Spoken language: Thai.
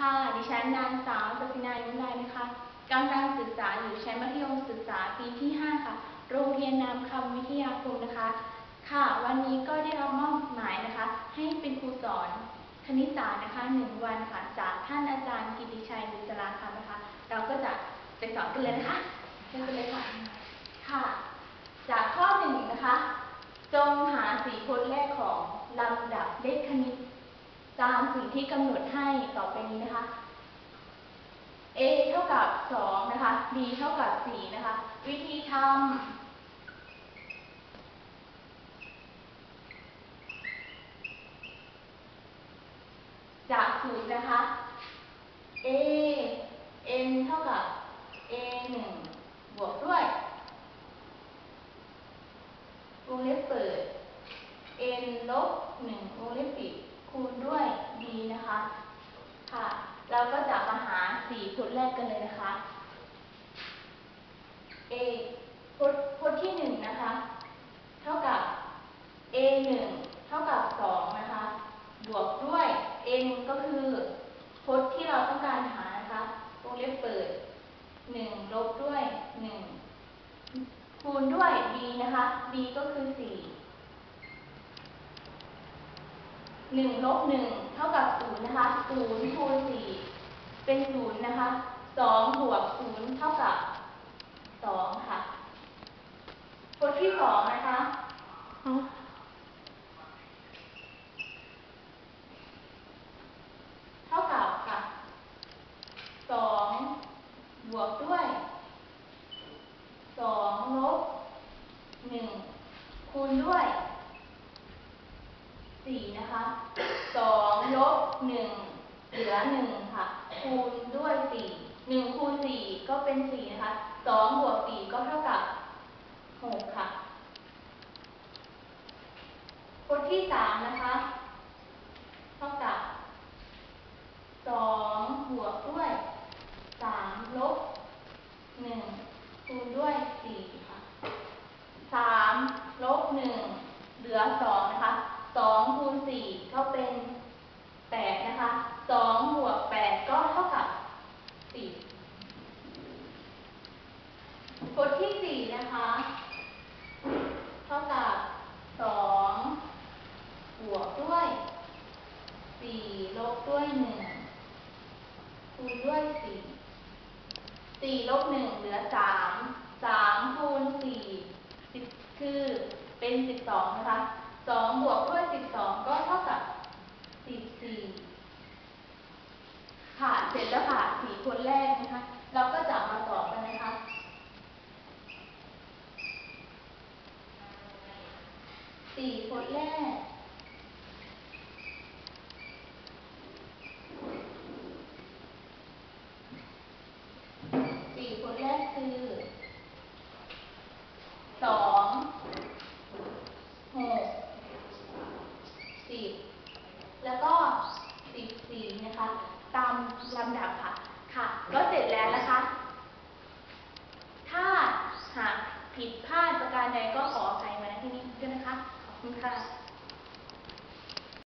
ค่ะ ดิฉันนางสาวสศินายุนายนะคะกำลังศึกษาอยู่ชั้นมัธยมศึกษาปีที่ 5 ค่ะ โรงเรียนนามคำวิทยาคมนะคะ ค่ะ วันนี้ก็ได้รับมอบหมายนะคะ ให้เป็นครูสอนคณิตศาสตร์นะคะหนึ่งวันค่ะ จากท่านอาจารย์กิติชัยบุษราคำนะคะ เราก็จะไปสอนกันเลยนะคะเชิญกันเลยค่ะ ค่ะ จากข้อหนึ่งนะคะ จงหาสี่คนแรกของลำดับเลขคณิต ตามสิ่งที่กำหนดให้ต่อไปนี้นะคะ a เท่ากับ 2 นะคะ b เท่ากับ 4 นะคะ วิธีทำจากสูตรนะคะ a n เท่ากับ a 1บวกด้วยวงเล็บเปิด n ลบ1วงเล็บปิด คูณด้วย b นะคะ ค่ะ เราก็จะมาหาสี่พจน์แรกกันเลยนะคะ a พจน์พจน์ที่หนึ่งนะคะ เท่ากับ a หนึ่งเท่ากับสองนะคะ บวกด้วย n ก็คือพจน์ที่เราต้องการหานะคะวงเล็บเปิดหนึ่งลบด้วยหนึ่งคูณด้วย b นะคะ b ก็คือสี่ หนึ่งลบหนึ่งเท่ากับศูนย์นะคะศูนย์คูณสี่เป็นศูนย์นะคะสองบวกศูนย์เท่ากับสองค่ะพจน์ที่สองนะคะ เท่ากับค่ะสองบวกด้วยสองลบหนึ่งคูณด้วย สี่ นะคะสองลบหนึ่งเหลือหนึ่งค่ะ คูณด้วยสี่หนึ่งคูณสี่ก็เป็นสี่นะคะสองบวกสี่ก็เท่ากับหกค่ะพจน์ที่สามนะคะ เท่ากับสองบวกด้วยสามลบหนึ่งคูณด้วยสี่ค่ะสามลบหนึ่งเหลือสอง นะคะสองคูณสี่ก็เป็นแปดนะคะสองบวกแปดก็เท่ากับสี่พจน์ที่สี่นะคะ เท่ากับสองบวกด้วยสี่ลบด้วยหนึ่งคูณด้วยสี่สี่ลบหนึ่งเหลือสามสามคูณสี่คือเป็นสิบสองนะคะ สองบวกด้วยสิบสองก็เท่ากับสิบสี่ค่ะเสร็จแล้วค่ะสี่คนแรกนะคะ เราก็จะมาตอบกันนะคะสี่คนแรกสี่คนแรกคือสองหกสิบแล้วก็สิบสี่นะคะ ตามลำดับค่ะ ค่ะ ก็เสร็จแล้วนะคะ ถ้าหากผิดพลาดประการใดก็ขออภัยมาณที่นี้ด้วยนะคะ ขอบคุณค่ะ